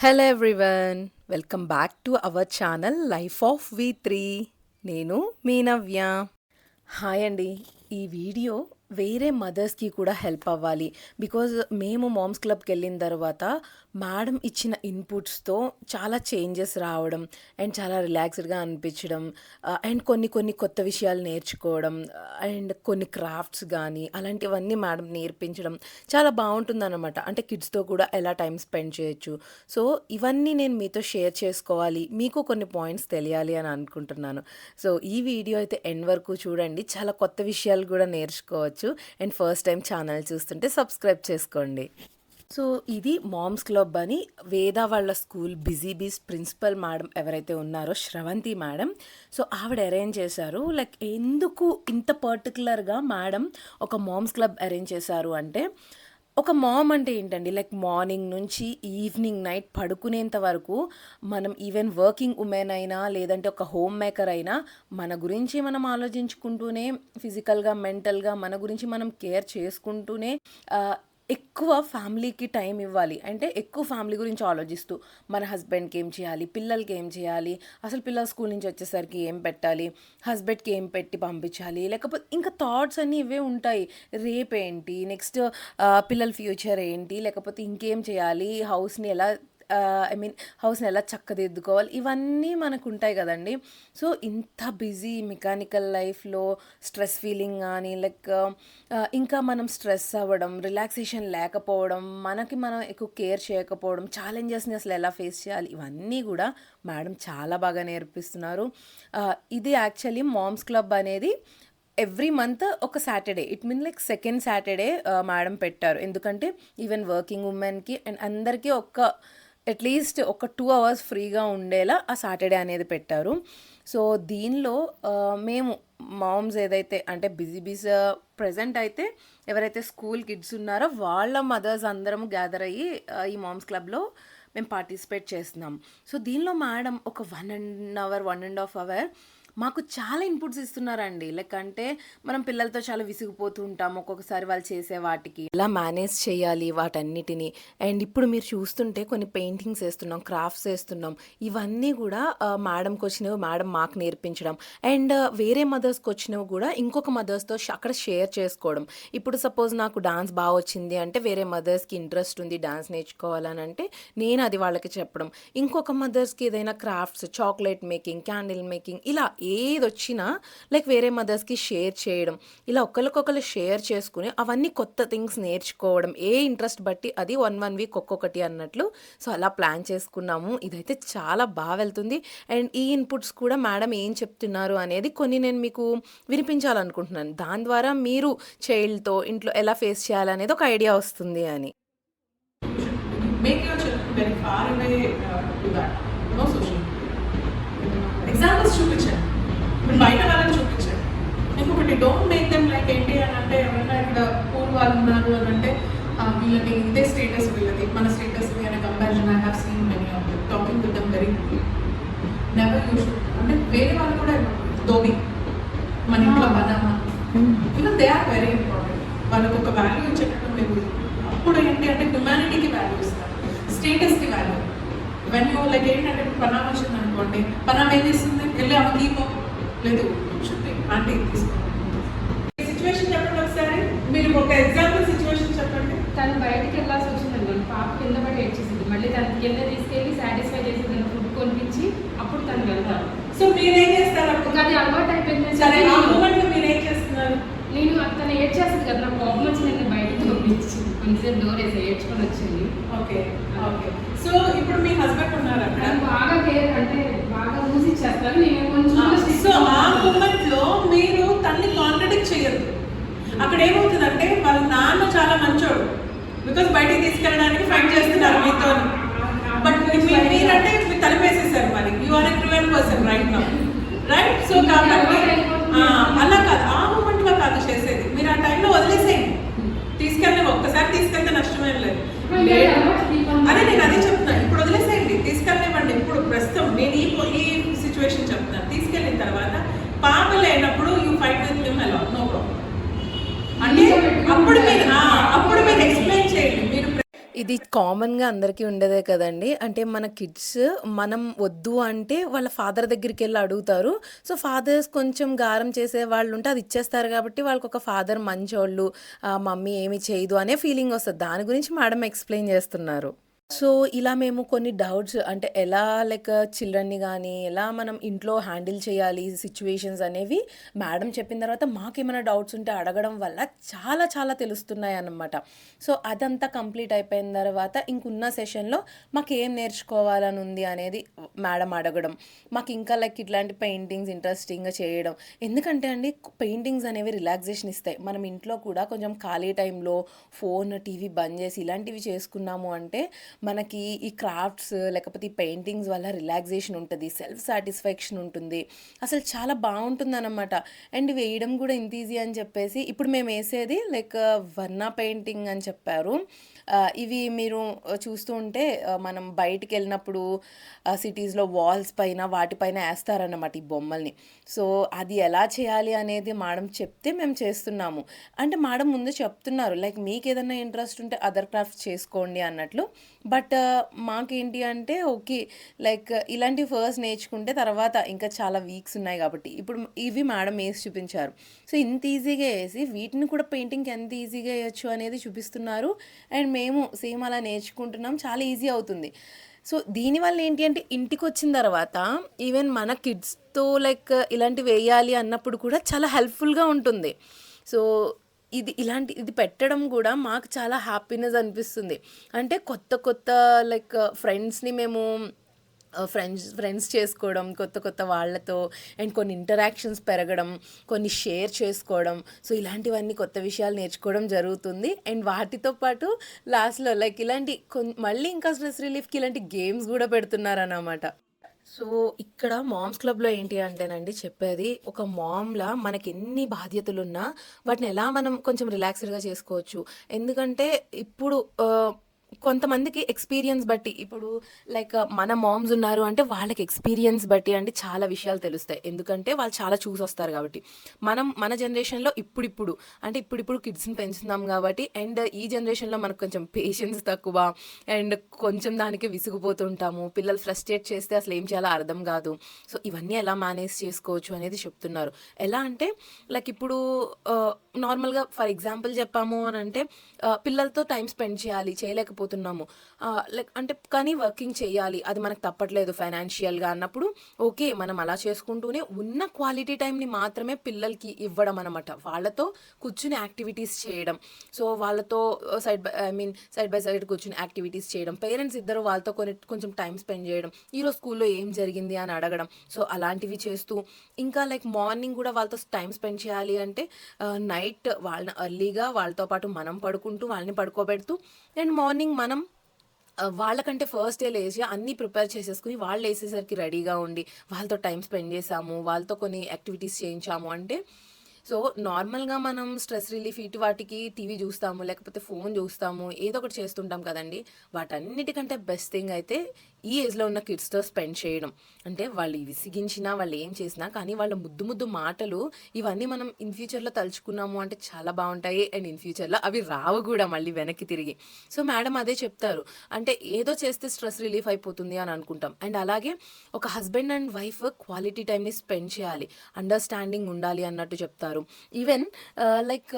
Hello everyone welcome back to our channel life of V three నేను మీ నవ్య. Hi అండి ఈ వీడియో వేరే మదర్స్కి కూడా హెల్ప్ అవ్వాలి. బికాజ్ మేము మామ్స్ క్లబ్కి వెళ్ళిన తర్వాత మేడం ఇచ్చిన ఇన్పుట్స్తో చాలా చేంజెస్ రావడం అండ్ చాలా రిలాక్స్డ్గా అనిపించడం అండ్ కొన్ని కొన్ని కొత్త విషయాలు నేర్చుకోవడం అండ్ కొన్ని క్రాఫ్ట్స్ కానీ అలాంటివన్నీ మేడం నేర్పించడం చాలా బాగుంటుందన్నమాట. అంటే కిడ్స్తో కూడా ఎలా టైం స్పెండ్ చేయొచ్చు. సో ఇవన్నీ నేను మీతో షేర్ చేసుకోవాలి. మీకు కొన్ని పాయింట్స్ తెలియాలి అని అనుకుంటున్నాను. సో ఈ వీడియో అయితే ఎండ్ వరకు చూడండి. చాలా కొత్త విషయాలు కూడా నేర్చుకోవచ్చు. అండ్ ఫస్ట్ టైం ఛానల్ చూస్తుంటే సబ్స్క్రైబ్ చేసుకోండి. సో ఇది మామ్స్ క్లబ్ అని వేద వాళ్ళ school busy bees principal madam ఎవరైతే ఉన్నారో శ్రవంతి మేడం. సో ఆవిడ అరేంజ్ చేశారు. లైక్ ఎందుకు ఇంత పర్టికులర్గా మేడం ఒక మామ్స్ క్లబ్ అరేంజ్ చేశారు అంటే ఒక మామ్ అంటే ఏంటండి? లైక్ మార్నింగ్ నుంచి ఈవినింగ్ నైట్ పడుకునేంత వరకు మనం ఈవెన్ వర్కింగ్ ఉమెన్ అయినా లేదంటే ఒక హోమ్ మేకర్ అయినా మన గురించి మనం ఆలోచించుకుంటూనే ఫిజికల్గా మెంటల్గా మన గురించి మనం కేర్ చేసుకుంటూనే ఎక్కువ ఫ్యామిలీకి టైం ఇవ్వాలి. అంటే ఎక్కువ ఫ్యామిలీ గురించి ఆలోచిస్తూ మన హస్బెండ్కి ఏం చేయాలి? పిల్లలకి ఏం చేయాలి? అసలు పిల్లలు స్కూల్ నుంచి వచ్చేసరికి ఏం పెట్టాలి? హస్బెండ్కి ఏం పెట్టి పంపించాలి? లేకపోతే ఇంకా థాట్స్ అన్నీ ఇవే ఉంటాయి. రేపేంటి? నెక్స్ట్ పిల్లల ఫ్యూచర్ ఏంటి? లేకపోతే ఇంకేం చేయాలి? హౌస్ని ఎలా ఐ మీన్ హౌస్ని ఎలా చక్కదిద్దుకోవాలి ఇవన్నీ మనకు ఉంటాయి కదండి. సో ఇంత బిజీ మెకానికల్ లైఫ్లో స్ట్రెస్ ఫీలింగ్ కానీ లైక్ ఇంకా మనం స్ట్రెస్ అవ్వడం రిలాక్సేషన్ లేకపోవడం మనకి మనం ఎక్కువ కేర్ చేయకపోవడం ఛాలెంజెస్ని అసలు ఎలా ఫేస్ చేయాలి? ఇవన్నీ కూడా మేడం చాలా బాగా నేర్పిస్తున్నారు. ఇది యాక్చువల్లీ మామ్స్ క్లబ్ అనేది ఎవ్రీ మంత్ ఒక Saturday it mean like second Saturday madam పెట్టారు. ఎందుకంటే ఈవెన్ వర్కింగ్ ఉమెన్కి అండ్ అందరికీ ఒక్క అట్లీస్ట్ ఒక టూ అవర్స్ ఫ్రీగా ఉండేలా ఆ సాటర్డే అనేది పెట్టారు. సో దీనిలో మేము మామ్స్ ఏదైతే అంటే బిజీ బిజీ ప్రజెంట్ అయితే ఎవరైతే స్కూల్ కిడ్స్ ఉన్నారో వాళ్ళ మదర్స్ అందరం గ్యాదర్ అయ్యి ఈ మామ్స్ క్లబ్లో మేము పార్టిసిపేట్ చేస్తున్నాం. సో దీనిలో మేడం ఒక one and hour one and half hour మాకు చాలా ఇన్పుట్స్ ఇస్తున్నారండి. లేకంటే మనం పిల్లలతో చాలా విసిగిపోతూ ఉంటాం ఒక్కొక్కసారి వాళ్ళు చేసే వాటికి. ఎలా మేనేజ్ చేయాలి వాటన్నిటిని? అండ్ ఇప్పుడు మీరు చూస్తుంటే కొన్ని పెయింటింగ్స్ వేస్తున్నాం క్రాఫ్ట్స్ వేస్తున్నాం. ఇవన్నీ కూడా మేడంకి వచ్చినవి మేడం మాకు నేర్పించడం. అండ్ వేరే మదర్స్కి వచ్చినవి కూడా ఇంకొక మదర్స్తో అక్కడ షేర్ చేసుకోవడం. ఇప్పుడు సపోజ్ నాకు డాన్స్ బాగా వచ్చింది అంటే వేరే మదర్స్కి ఇంట్రెస్ట్ ఉంది డాన్స్ నేర్చుకోవాలని అంటే నేను అది వాళ్ళకి చెప్పడం. ఇంకొక మదర్స్కి ఏదైనా crafts chocolate making candle making ఇలా ఏది వచ్చినా లైక్ వేరే మదర్స్కి షేర్ చేయడం ఇలా ఒకరికొకరు షేర్ చేసుకుని అవన్నీ కొత్త థింగ్స్ నేర్చుకోవడం ఏ ఇంట్రెస్ట్ బట్టి అది వన్ వన్ వీక్ ఒక్కొక్కటి అన్నట్లు. సో అలా ప్లాన్ చేసుకున్నాము. ఇదైతే చాలా బాగా వెళ్తుంది. అండ్ ఈ ఇన్పుట్స్ కూడా మేడం ఏం చెప్తున్నారు అనేది కొన్ని నేను మీకు వినిపించాలనుకుంటున్నాను. దాని ద్వారా మీరు చైల్డ్తో ఇంట్లో ఎలా ఫేస్ చేయాలనేది ఒక ఐడియా వస్తుంది అని. Make your children very far away uh, to that. No social media. Examples చూపించండి. బయట వాళ్ళని చూపించండి. ఇంకొకటి డోంట్ మేక్ దెమ్ లైక్ ఏంటి అని అంటే ఎవరైనా ఇక్కడ పూర్ వాళ్ళు ఉన్నారు అని అంటే ఆ, వీళ్ళని ఇదే స్టేటస్ వీళ్ళది మన స్టేటస్ అనే comparison I have seen many of them talking to them very never you should అంటే వేరే వాళ్ళు కూడా ధోని మన ఇంట్లో బనామా even they are very important వాళ్ళకు ఒక వాల్యూ ఇచ్చేటట్టు మీరు అప్పుడు ఏంటి అంటే హ్యుమానిటీకి వాల్యూ ఇస్తారు. స్టేటస్కి వాల్యూ వెన్ యూ లైక్ ఏంటంటే పనామ వచ్చింది అనుకోండి పనామ ఏం చేస్తుంది? వెళ్ళి ఆమె దీపో లేదు. సిచ్యువేషన్ చెప్పండి ఒకసారి. మీరు ఒక ఎగ్జాంపుల్ సిచ్యువేషన్ చెప్పండి. తను బయటికి వెళ్ళాల్సి వచ్చిందండి. మన పాప కింద పడి ఏడ్చేసింది. మళ్ళీ తను కింద తీసుకెళ్ళి సాటిస్ఫై చేసి తను ఫుడ్ కొనిపించి అప్పుడు తను వెళ్తారు. సో మీరేం చేస్తారు అప్పుడు? అది అలవాటు అయిపోయింది. సరే ఆ మూమెంట్ మీరు ఏం చేస్తున్నారు? నేను తను ఏడ్చేస్తుంది కదా నాకు కోపం వచ్చి నేను బయటకు పంపించింది కొంచెం డోర్ వేసి ఏడ్చుకొని వచ్చింది. ఓకే ఓకే సో ఇప్పుడు మీ హస్బెండ్ ఉన్నారు అక్కడ తను బాగా కేర్ అంటే బాగా మూసి ఇచ్చేస్తారు నేను కొంచెం సో ఆ మూమెంట్లో మీరు తన్ని కాంట్రడిక్ట్ చేయొద్దు అక్కడ ఏమవుతుందంటే వాళ్ళ నాన్న చాలా మంచోడు. బికాస్ బయటికి తీసుకెళ్ళడానికి ఫైట్ చేస్తున్నారు మీతో. బట్ మీరంటే మీరు తలిపేసేసారు మరి. You are a cruel person right now right so కాబట్టి అలా కాదు. ఆ మూమెంట్లో కాదు చేసేది. మీరు ఆ టైంలో వదిలేసేయండి. తీసుకెళ్ళి ఒక్కసారి తీసుకెళ్తే నష్టమేం లేదు. అదే నేను అదే చెప్తున్నాను. ఇప్పుడు వదిలేసేయండి. తీసుకెళ్ళనివ్వండి. ఇప్పుడు ప్రస్తుతం నేను ఈ ఈ సిచ్యువేషన్ చెప్తున్నాను. తీసుకెళ్ళిన తర్వాత పాప లేనప్పుడు యూ ఫైట్ విత్ హిమ్ అలా నో ప్రాబ్లం అంటే అప్పుడు మీరు అప్పుడు మీరు ఎక్స్ప్లెయిన్ చేయండి మీరు ఇది కామన్‌గా అందరికీ ఉండేదే కదండీ. అంటే మన కిడ్స్ మనం వద్దు అంటే వాళ్ళ ఫాదర్ దగ్గరికి వెళ్ళి అడుగుతారు. సో, ఫాదర్స్ కొంచెం గారం చేసే వాళ్ళు ఉంటే అది ఇచ్చేస్తారు కాబట్టి వాళ్ళకొక ఫాదర్ మంచోళ్ళు, మమ్మీ ఏమి చేయదు అనే ఫీలింగ్ వస్తుంది దాని గురించి మేడం ఎక్స్‌ప్లెయిన్ చేస్తున్నారు. సో, ఇలా మేము కొన్ని డౌట్స్ అంటే ఎలా లైక్ చిల్డ్రన్‌ని కానీ ఎలా మనం ఇంట్లో హ్యాండిల్ చేయాలి సిట్యుయేషన్స్ అనేవి మేడం చెప్పిన తర్వాత మాకేమైనా డౌట్స్ ఉంటే అడగడం వల్ల చాలా చాలా తెలుస్తున్నాయన్నమాట. సో, అదంతా కంప్లీట్ అయిపోయిన తర్వాత ఇంకున్న సెషన్‌లో మాకేం నేర్చుకోవాలని ఉంది అనేది మేడం అడగడం. మాకింకా లైక్ ఇట్లాంటి పెయింటింగ్స్ ఇంట్రెస్టింగ్‌గా చేయడం. ఎందుకంటే అండి పెయింటింగ్స్ అనేవి రిలాక్సేషన్ ఇస్తాయి. మనం ఇంట్లో కూడా కొంచెం ఖాళీ టైంలో ఫోన్, టీవీ బంద్ చేసి ఇలాంటివి చేసుకున్నాము అంటే మనకి ఈ క్రాఫ్ట్స్ లేకపోతే ఈ పెయింటింగ్స్ వల్ల రిలాక్సేషన్ ఉంటుంది సెల్ఫ్ సాటిస్ఫాక్షన్ ఉంటుంది. అసలు చాలా బావుంటుందనమాట. అండ్ వేయడం కూడా ఇంత ఈజీ అని చెప్పేసి ఇప్పుడు మేము వేసేది లైక్ వర్ణ పెయింటింగ్ అని చెప్పారు. Uh, ఇవి మీరు uh, చూస్తూ ఉంటే uh, మనం బయటికి వెళ్ళినప్పుడు సిటీస్‌లో వాల్స్ పైన వాటిపైన ఏస్తారన్నమాట ఈ బొమ్మల్ని. సో, అది ఎలా చేయాలి అనేది మేడం చెప్తే మేము చేస్తున్నాము. అంటే మేడం ముందు చెప్తున్నారు లైక్ మీకు ఏదైనా ఇంట్రెస్ట్ ఉంటే అదర్ క్రాఫ్ట్స్ చేసుకోండి అన్నట్లు. బట్ మాకేంటి అంటే ఓకే. లైక్ ఇలాంటివి ఫస్ట్ నేర్చుకుంటే తర్వాత ఇంకా చాలా వీక్స్ ఉన్నాయి కాబట్టి. ఇప్పుడు ఇవి మేడం వేసి చూపించారు. సో, ఇంత ఈజీగా వేసి వీటిని కూడా పెయింటింగ్‌కి ఎంత ఈజీగా వేయచ్చు అనేది చూపిస్తున్నారు. అండ్ మేము సేమ్ అలా నేర్చుకుంటున్నాం. చాలా ఈజీ అవుతుంది. సో, దీనివల్ల ఏంటి అంటే ఇంటికి వచ్చిన తర్వాత ఈవెన్ మన కిడ్స్‌తో లైక్ ఇలాంటివి వేయాలి అన్నప్పుడు కూడా చాలా హెల్ప్‌ఫుల్‌గా ఉంటుంది. సో, ఇది ఇలాంటి ఇది పెట్టడం కూడా మాకు చాలా హ్యాపీనెస్ అనిపిస్తుంది. అంటే కొత్త కొత్త లైక్ ఫ్రెండ్స్‌ని మేము ఫ్రెండ్స్ ఫ్రెండ్స్ చేసుకోవడం కొత్త కొత్త వాళ్ళతో అండ్ కొన్ని ఇంటరాక్షన్స్ పెరగడం, కొన్ని షేర్ చేసుకోవడం. సో, ఇలాంటివన్నీ కొత్త విషయాలు నేర్చుకోవడం జరుగుతుంది. అండ్ వాటితో పాటు లాస్ట్‌లో లైక్ ఇలాంటి కొన్ మళ్ళీ ఇంకా స్ట్రెస్ రిలీఫ్‌కి ఇలాంటి గేమ్స్ కూడా పెడుతున్నారన్నమాట. సో, ఇక్కడ మామ్స్ క్లబ్‌లో ఏంటి అంటేనండి చెప్పేది ఒక మామ్‌లా మనకి ఎన్ని బాధ్యతలున్నా వాటిని ఎలా మనం కొంచెం రిలాక్స్‌డ్‌గా చేసుకోవచ్చు. ఎందుకంటే ఇప్పుడు కొంతమందికి ఎక్స్‌పీరియన్స్ బట్టి ఇప్పుడు లైక్ uh, మన మామ్స్ ఉన్నారు అంటే వాళ్ళకి ఎక్స్‌పీరియన్స్ బట్టి అంటే చాలా విషయాలు తెలుస్తాయి. ఎందుకంటే వాళ్ళు చాలా చూసి వస్తారు కాబట్టి. మనం మన జనరేషన్‌లో ఇప్పుడిప్పుడు అంటే ఇప్పుడిప్పుడు కిడ్స్‌ని పెంచుతున్నాం కాబట్టి అండ్ ఈ జనరేషన్‌లో మనకు కొంచెం పేషెన్స్ తక్కువ అండ్ కొంచెం దానికి విసిగిపోతుంటాము. పిల్లలు ఫ్రస్ట్రేట్ చేస్తే అసలు ఏం చేయాలో అర్థం కాదు. సో, ఇవన్నీ ఎలా మేనేజ్ చేసుకోవచ్చు అనేది చెప్తున్నారు. ఎలా అంటే లైక్ ఇప్పుడు నార్మల్‌గా ఫర్ ఎగ్జాంపుల్ చెప్పాము అని అంటే uh, పిల్లలతో టైం స్పెండ్ చేయాలి. చేయలేక చేయలేకపోతున్నాము. లైక్ అంటే కానీ వర్కింగ్ చేయాలి. అది మనకు తప్పట్లేదు ఫైనాన్షియల్‌గా అన్నప్పుడు ఓకే. మనం అలా చేసుకుంటూనే ఉన్న క్వాలిటీ టైంని మాత్రమే పిల్లలకి ఇవ్వడం అనమాట. వాళ్ళతో కూర్చుని యాక్టివిటీస్ చేయడం. సో, వాళ్ళతో side by I mean side by side కూర్చుని యాక్టివిటీస్ చేయడం. పేరెంట్స్ ఇద్దరు వాళ్ళతో కొన్ని కొంచెం టైం స్పెండ్ చేయడం. ఈరోజు స్కూల్‌లో ఏం జరిగింది అని అడగడం. సో, అలాంటివి చేస్తూ ఇంకా లైక్ మార్నింగ్ కూడా వాళ్ళతో టైం స్పెండ్ చేయాలి అంటే uh, నైట్ వాళ్ళని ఎర్లీగా వాళ్ళతో పాటు మనం పడుకుంటూ వాళ్ళని పడుకోబెడుతూ అండ్ మార్నింగ్ మనం వాళ్ళకంటే ఫస్ట్ డే లేచి అన్నీ ప్రిపేర్ చేసేసుకుని వాళ్ళు వేసేసరికి రెడీగా ఉండి వాళ్ళతో టైం స్పెండ్ చేసాము వాళ్ళతో కొన్ని యాక్టివిటీస్ చేయించాము అంటే సో, నార్మల్‌గా మనం స్ట్రెస్ రిలీఫ్ ఇటు వాటికి టీవీ చూస్తాము. లేకపోతే ఫోన్ చూస్తాము. ఏదో ఒకటి చేస్తుంటాం కదండీ! వాటన్నిటికంటే బెస్ట్ థింగ్ అయితే ఈ ఏజ్‌లో ఉన్న కిడ్స్‌తో స్పెండ్ చేయడం. అంటే వాళ్ళు విసిగించినా వాళ్ళు ఏం చేసినా కానీ వాళ్ళ ముద్దు ముద్దు మాటలు ఇవన్నీ మనం ఇన్ ఫ్యూచర్‌లో తలుచుకున్నాము అంటే చాలా బాగుంటాయి అండ్ ఇన్ ఫ్యూచర్‌లో అవి రావు కూడా మళ్ళీ వెనక్కి తిరిగి. సో, మేడం అదే చెప్తారు. అంటే ఏదో చేస్తే స్ట్రెస్ రిలీఫ్ అయిపోతుంది అని అనుకుంటాం. అండ్ అలాగే ఒక హస్బెండ్ అండ్ వైఫ్ క్వాలిటీ టైమ్‌ని స్పెండ్ చేయాలి. అండర్‌స్టాండింగ్ ఉండాలి అన్నట్టు చెప్తారు. ఈవెన్ లైక్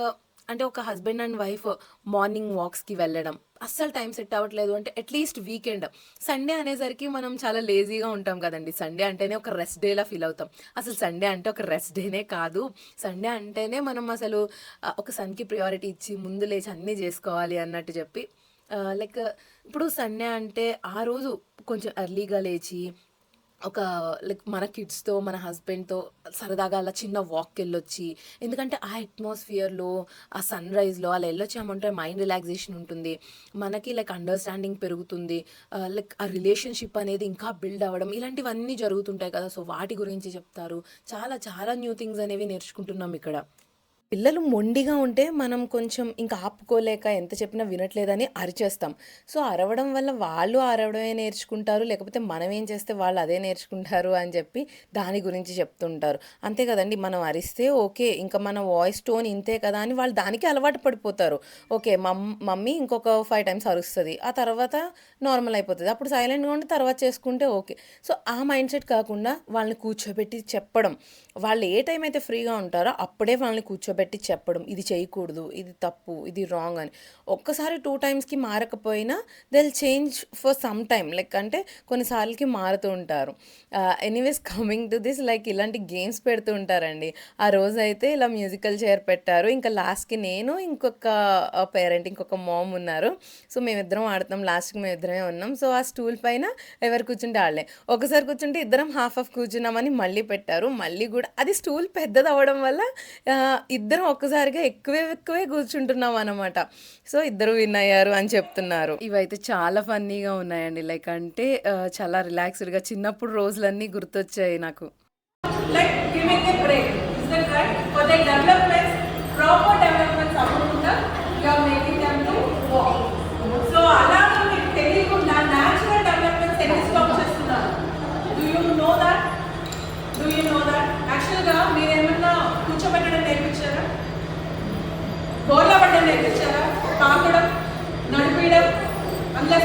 అంటే ఒక హస్బెండ్ అండ్ వైఫ్ మార్నింగ్ వాక్స్‌కి వెళ్ళడం. అస్సలు టైం సెట్ అవ్వట్లేదు అంటే అట్‌లీస్ట్ వీకెండ్ సండే అనేసరికి మనం చాలా లేజీగా ఉంటాం కదండీ! సండే అంటేనే ఒక రెస్ట్ డేలా ఫీల్ అవుతాం. అసలు సండే అంటే ఒక రెస్ట్ డేనే కాదు. సండే అంటేనే మనం అసలు ఒక సన్‌కి ప్రయారిటీ ఇచ్చి ముందు లేచి అన్నీ చేసుకోవాలి అన్నట్టు చెప్పి లైక్ ఇప్పుడు సండే అంటే ఆ రోజు కొంచెం ఎర్లీగా లేచి ఒక లైక్ మన కిడ్స్‌తో, మన హస్బెండ్‌తో సరదాగా అలా చిన్న వాక్‌కెళ్ళొచ్చి ఎందుకంటే ఆ అట్మాస్ఫియర్‌లో, ఆ సన్ రైజ్లో అలా ఎళ్ళొచ్చామంటే మైండ్ రిలాక్సేషన్ ఉంటుంది. మనకి లైక్ అండర్‌స్టాండింగ్ పెరుగుతుంది. లైక్ ఆ రిలేషన్‌షిప్ అనేది ఇంకా బిల్డ్ అవ్వడం ఇలాంటివన్నీ జరుగుతుంటాయి కదా! సో, వాటి గురించి చెప్తారు. చాలా చాలా న్యూ థింగ్స్ అనేవి నేర్చుకుంటున్నాం ఇక్కడ. పిల్లలు మొండిగా ఉంటే మనం కొంచెం ఇంకా ఆపుకోలేక ఎంత చెప్పినా వినట్లేదని అరిచేస్తాం. సో, అరవడం వల్ల వాళ్ళు అరవడమే నేర్చుకుంటారు. లేకపోతే మనం ఏం చేస్తే వాళ్ళు అదే నేర్చుకుంటారు అని చెప్పి దాని గురించి చెప్తుంటారు. అంతే కదండి మనం అరిస్తే ఓకే. ఇంకా మన వాయిస్ టోన్ ఇంతే కదా అని వాళ్ళు దానికి అలవాటు పడిపోతారు. ఓకే. మమ్ మమ్మీ ఇంకొక ఫైవ్ టైమ్స్ అరుస్తుంది ఆ తర్వాత నార్మల్ అయిపోతుంది అప్పుడు సైలెంట్‌గా ఉండి తర్వాత చేసుకుంటే ఓకే. సో, ఆ మైండ్ సెట్ కాకుండా వాళ్ళని కూర్చోబెట్టి చెప్పడం. వాళ్ళు ఏ టైం అయితే ఫ్రీగా ఉంటారో అప్పుడే వాళ్ళని కూర్చోబెట్టి చెప్పడం. ఇది చేయకూడదు. ఇది తప్పు. ఇది రాంగ్ అని. ఒక్కసారి టూ టైమ్స్‌కి మారకపోయినా they'll change for some time. Like అంటే కొన్నిసార్లకి మారుతూ ఉంటారు. Anyways coming to this like ఇలాంటి గేమ్స్ పెడుతూ ఉంటారండి. ఆ రోజైతే ఇలా మ్యూజికల్ చైర్ పెట్టారు. ఇంకా లాస్ట్‌కి నేను ఇంకొక పేరెంట్ ఇంకొక మామ్ ఉన్నారు. సో, మేమిద్దరం ఆడుతాం లాస్ట్‌కి మేమిద్దరమే ఉన్నాం. సో, ఆ స్టూల్ పైన ఎవరు కూర్చుంటే ఆళ్ళే. ఒకసారి కూర్చుంటే ఇద్దరం హాఫ్ హాఫ్ కూర్చున్నామని మళ్ళీ పెట్టారు. మళ్ళీ కూడా అది స్టూల్ పెద్దదవ్వడం వల్ల ఇద్ ఇద్దరం ఒక్కసారిగా ఎక్కువే ఎక్కువే కూర్చుంటున్నాం అనమాట. సో, ఇద్దరు విన్ అయ్యారు అని చెప్తున్నారు. ఇవైతే చాలా ఫన్నీగా ఉన్నాయండి. లైక్ అంటే చాలా రిలాక్స్‌డ్‌గా చిన్నప్పుడు రోజులన్నీ గుర్తొచ్చాయి నాకు. a break. Is that right? For their developments, proper developments బోర్లా పడడం నేర్పించారా? తాకడం నడిపించడం, అందులో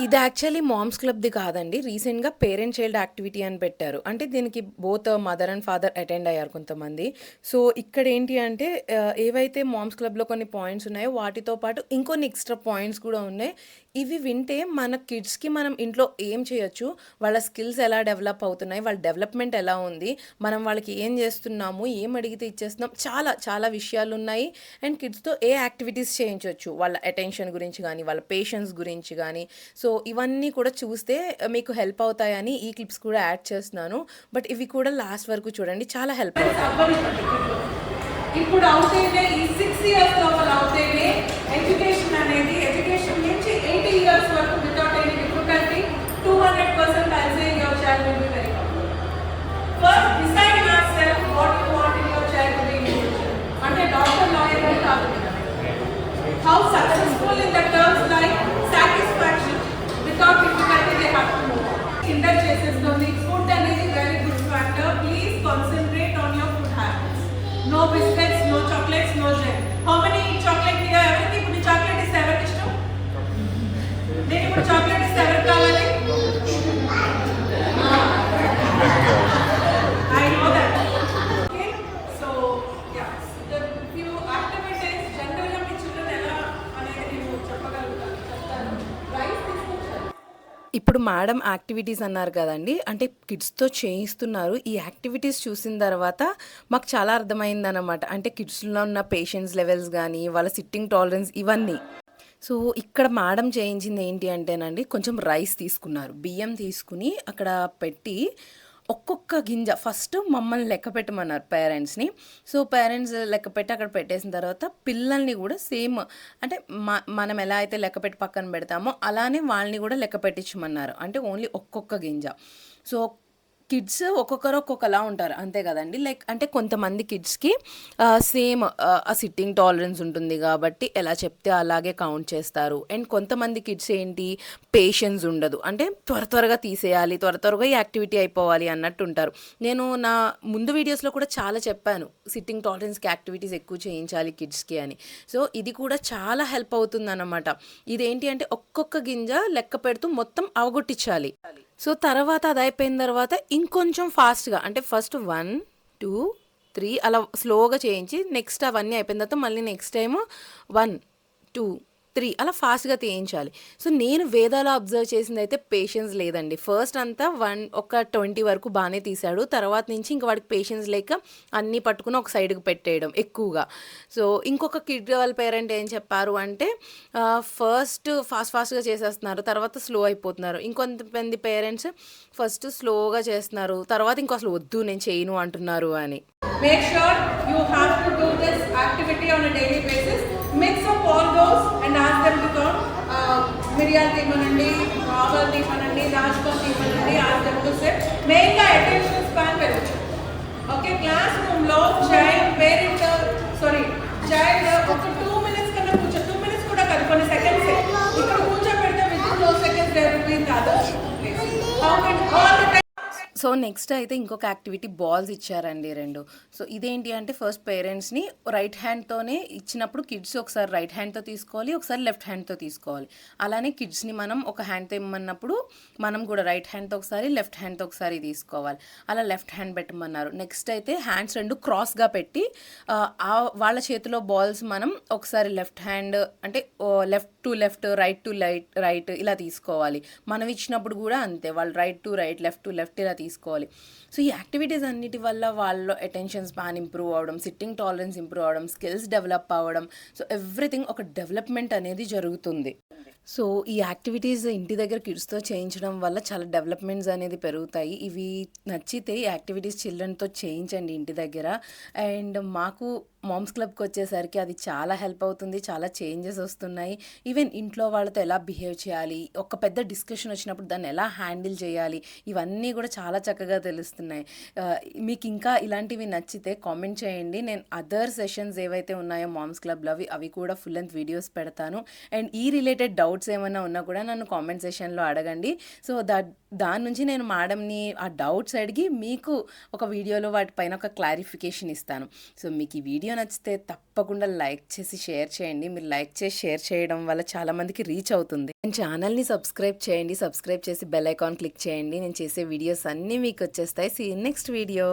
ఇది యాక్చువల్లీ మామ్స్ క్లబ్‌ది కాదండి. రీసెంట్‌గా పేరెంట్ చైల్డ్ యాక్టివిటీ అని పెట్టారు. అంటే దీనికి both mother and father attend అయ్యారు కొంతమంది. సో, ఇక్కడ ఏంటి అంటే ఏవైతే మామ్స్ క్లబ్‌లో కొన్ని పాయింట్స్ ఉన్నాయో వాటితో పాటు ఇంకొన్ని ఎక్స్‌ట్రా పాయింట్స్ కూడా ఉన్నాయి. ఇవి వింటే మన కిడ్స్‌కి మనం ఇంట్లో ఏం చేయొచ్చు, వాళ్ళ స్కిల్స్ ఎలా డెవలప్ అవుతున్నాయి, వాళ్ళ డెవలప్‌మెంట్ ఎలా ఉంది, మనం వాళ్ళకి ఏం చేస్తున్నాము, ఏం అడిగితే ఇచ్చేస్తున్నాం చాలా చాలా విషయాలు ఉన్నాయి అండ్ కిడ్స్‌తో ఏ యాక్టివిటీస్ చేయించవచ్చు వాళ్ళ అటెన్షన్ గురించి కానీ వాళ్ళ పేషెన్స్ గురించి కానీ సో, ఇవన్నీ కూడా చూస్తే మీకు హెల్ప్ అవుతాయని ఈ క్లిప్స్ కూడా యాడ్ చేస్తున్నాను. బట్ ఇవి కూడా లాస్ట్ వరకు చూడండి. చాలా హెల్ప్ అవుతాయి. ఇప్పుడు అవుతేనే ఈ సిక్స్ ఇయర్స్ లోపల అవుతేనే ఎడ్యుకేషన్ అనేది ఎడ్యుకేషన్ నుంచి ఎయిటీ ఇయర్స్ వరకు without any difficulty two hundred percent say your child will be very first decide yourself what you want in your child be అంటే డాక్టర్ లాయర్ కాదు how successful in the terms without పిల్లలకి they have to move kinder చేసేస్తుంది. Food అనేది very good factor please concentrate on your food habits no biscuits no chocolates no gel how many chocolate ఎవరికి ఇప్పుడు chocolate ఇస్తే ఎవరికి ఇష్టం? నేను ఇప్పుడు చాక్లెట్ ఇస్తే ఎవరికి కావాలి? ఇప్పుడు మేడం యాక్టివిటీస్ అన్నారు కదండీ! అంటే కిడ్స్‌తో చేయిస్తున్నారు. ఈ యాక్టివిటీస్ చూసిన తర్వాత మాకు చాలా అర్థమైందనమాట. అంటే కిడ్స్‌లో ఉన్న పేషెన్స్ లెవెల్స్ కానీ వాళ్ళ సిట్టింగ్ టాలరెన్స్ ఇవన్నీ. సో, ఇక్కడ మేడం చేయించింది ఏంటి అంటేనండి కొంచెం రైస్ తీసుకున్నారు. బియ్యం తీసుకొని అక్కడ పెట్టి ఒక్కొక్క గింజ ఫస్ట్ మమ్మల్ని లెక్క పెట్టమన్నారు పేరెంట్స్‌ని. సో, పేరెంట్స్ లెక్క పెట్టి అక్కడ పెట్టేసిన తర్వాత పిల్లల్ని కూడా సేమ్ అంటే మ మనం ఎలా అయితే లెక్క పెట్టి పక్కన పెడతామో అలానే వాళ్ళని కూడా లెక్క పెట్టించమన్నారు. అంటే ఓన్లీ ఒక్కొక్క గింజ. సో, కిడ్స్ ఒక్కొక్కరు ఒక్కొక్కలా ఉంటారు. అంతే కదండి లైక్ అంటే కొంతమంది కిడ్స్‌కి సేమ్ ఆ సిట్టింగ్ టాలరెన్స్ ఉంటుంది కాబట్టి ఎలా చెప్తే అలాగే కౌంట్ చేస్తారు. అండ్ కొంతమంది కిడ్స్ ఏంటి పేషెన్స్ ఉండదు. అంటే త్వర త్వరగా తీసేయాలి, త్వర త్వరగా ఈ యాక్టివిటీ అయిపోవాలి అన్నట్టు ఉంటారు. నేను నా ముందు వీడియోస్‌లో కూడా చాలా చెప్పాను. సిట్టింగ్ టాలరెన్స్‌కి యాక్టివిటీస్ ఎక్కువ చేయించాలి కిడ్స్‌కి అని. సో, ఇది కూడా చాలా హెల్ప్ అవుతుందన్నమాట. ఇదేంటి అంటే ఒక్కొక్క గింజ లెక్క పెడుతూ మొత్తం అవగొట్టించాలి. సో, తర్వాత అది అయిపోయిన తర్వాత ఇంకొంచెం ఫాస్ట్‌గా అంటే ఫస్ట్ 1, 2, 3 అలా స్లోగా చేయించి నెక్స్ట్ అవన్నీ అయిపోయిన తర్వాత మళ్ళీ నెక్స్ట్ టైము 1, 2, త్రీ అలా ఫాస్ట్గా తీయించాలి. సో నేను వేదాలో అబ్జర్వ్ చేసింది అయితే పేషెన్స్ లేదండి. ఫస్ట్ అంతా వన్ ఒక ట్వంటీ వరకు బాగానే తీశాడు. తర్వాత నుంచి ఇంకా వాడికి పేషెన్స్ లేక అన్నీ పట్టుకుని ఒక సైడ్కి పెట్టేయడం ఎక్కువగా. సో ఇంకొక కిడ్ వాళ్ళ పేరెంట్ ఏం చెప్పారు అంటే ఫస్ట్ ఫాస్ట్ ఫాస్ట్గా చేసేస్తున్నారు తర్వాత స్లో అయిపోతున్నారు. ఇంకొంతమంది పేరెంట్స్ ఫస్ట్ స్లోగా చేస్తున్నారు తర్వాత ఇంకో అసలు వద్దు నేను చేయను అంటున్నారు అని. Make sure you have to do this activity on a మిరియాలు తీమనండి ఆవాలు తీమనండి రాజ్పం తీమనండి ask them మెయిన్గా అటెన్షన్ స్పాన్ పెరగచ్చు ఓకే క్లాస్ రూమ్లో చైల్డ్ పేరెంట్ సారీ చైల్డ్ ఒక టూ మినిట్స్ కన్నా కూర్చో టూ మినిట్స్ కూడా కాదు కొన్ని సెకండ్స్ ఇక్కడ కూర్చోబెడితే within two seconds they how can all the so next అయితే ఇంకొక యాక్టివిటీ బాల్స్ ఇచ్చారండి రెండు. సో ఇదేంటి అంటే ఫస్ట్ పేరెంట్స్ని రైట్ హ్యాండ్తోనే ఇచ్చినప్పుడు కిడ్స్ ఒకసారి రైట్ హ్యాండ్తో తీసుకోవాలి ఒకసారి లెఫ్ట్ హ్యాండ్తో తీసుకోవాలి. అలానే కిడ్స్ని మనం ఒక హ్యాండ్తో ఇమ్మన్నప్పుడు మనం కూడా రైట్ హ్యాండ్తో ఒకసారి లెఫ్ట్ హ్యాండ్తో ఒకసారి తీసుకోవాలి. అలా లెఫ్ట్ హ్యాండ్ పెట్టమన్నారు. నెక్స్ట్ అయితే హ్యాండ్స్ రెండు క్రాస్గా పెట్టి ఆ, వాళ్ళ చేతిలో బాల్స్ మనం ఒకసారి లెఫ్ట్ హ్యాండ్ అంటే left to left right to light right ఇలా తీసుకోవాలి. మనం ఇచ్చినప్పుడు కూడా అంతే వాళ్ళు right to right left to left ఇలా తీసుకోవాలి. సో ఈ యాక్టివిటీస్ అన్నిటి వల్ల వాళ్ళ అటెన్షన్ స్పాన్ ఇంప్రూవ్ అవ్వడం సిట్టింగ్ టాలరెన్స్ ఇంప్రూవ్ అవ్వడం స్కిల్స్ డెవలప్ అవ్వడం సో ఎవ్రీథింగ్ ఒక డెవలప్మెంట్ అనేది జరుగుతుంది. సో ఈ యాక్టివిటీస్ ఇంటి దగ్గర కిడ్స్తో చేయించడం వల్ల చాలా డెవలప్మెంట్స్ అనేది పెరుగుతాయి. ఇవి నచ్చితే ఈ యాక్టివిటీస్ చిల్డ్రన్తో చేయించండి ఇంటి దగ్గర. అండ్ మాకు మామ్స్ క్లబ్కి వచ్చేసరికి అది చాలా హెల్ప్ అవుతుంది చాలా చేంజెస్ వస్తున్నాయి. ఈవెన్ ఇంట్లో వాళ్ళతో ఎలా బిహేవ్ చేయాలి ఒక పెద్ద డిస్కషన్ వచ్చినప్పుడు దాన్ని ఎలా హ్యాండిల్ చేయాలి ఇవన్నీ కూడా చాలా చక్కగా తెలుస్తాయి. వస్తున్నాయి మీకు ఇంకా ఇలాంటివి నచ్చితే కామెంట్ చేయండి. నేను అదర్ సెషన్స్ ఏవైతే ఉన్నాయో మామ్స్ క్లబ్లో అవి అవి కూడా ఫుల్ లెంత్ వీడియోస్ పెడతాను. అండ్ ఈ రిలేటెడ్ డౌట్స్ ఏమైనా ఉన్నా కూడా నన్ను కామెంట్ సెషన్లో అడగండి. సో దా దాని నుంచి నేను మేడంని ఆ డౌట్స్ అడిగి మీకు ఒక వీడియోలో వాటిపైన ఒక క్లారిఫికేషన్ ఇస్తాను. సో మీకు ఈ వీడియో నచ్చితే తప్పకుండా లైక్ చేసి షేర్ చేయండి. మీరు లైక్ చేసి షేర్ చేయడం వల్ల చాలామందికి రీచ్ అవుతుంది. నేను ఛానల్ని సబ్స్క్రైబ్ చేయండి. సబ్స్క్రైబ్ చేసి బెల్ ఐకాన్ క్లిక్ చేయండి. నేను చేసే వీడియోస్ అన్నీ మీకు వచ్చేస్తాయి. See next video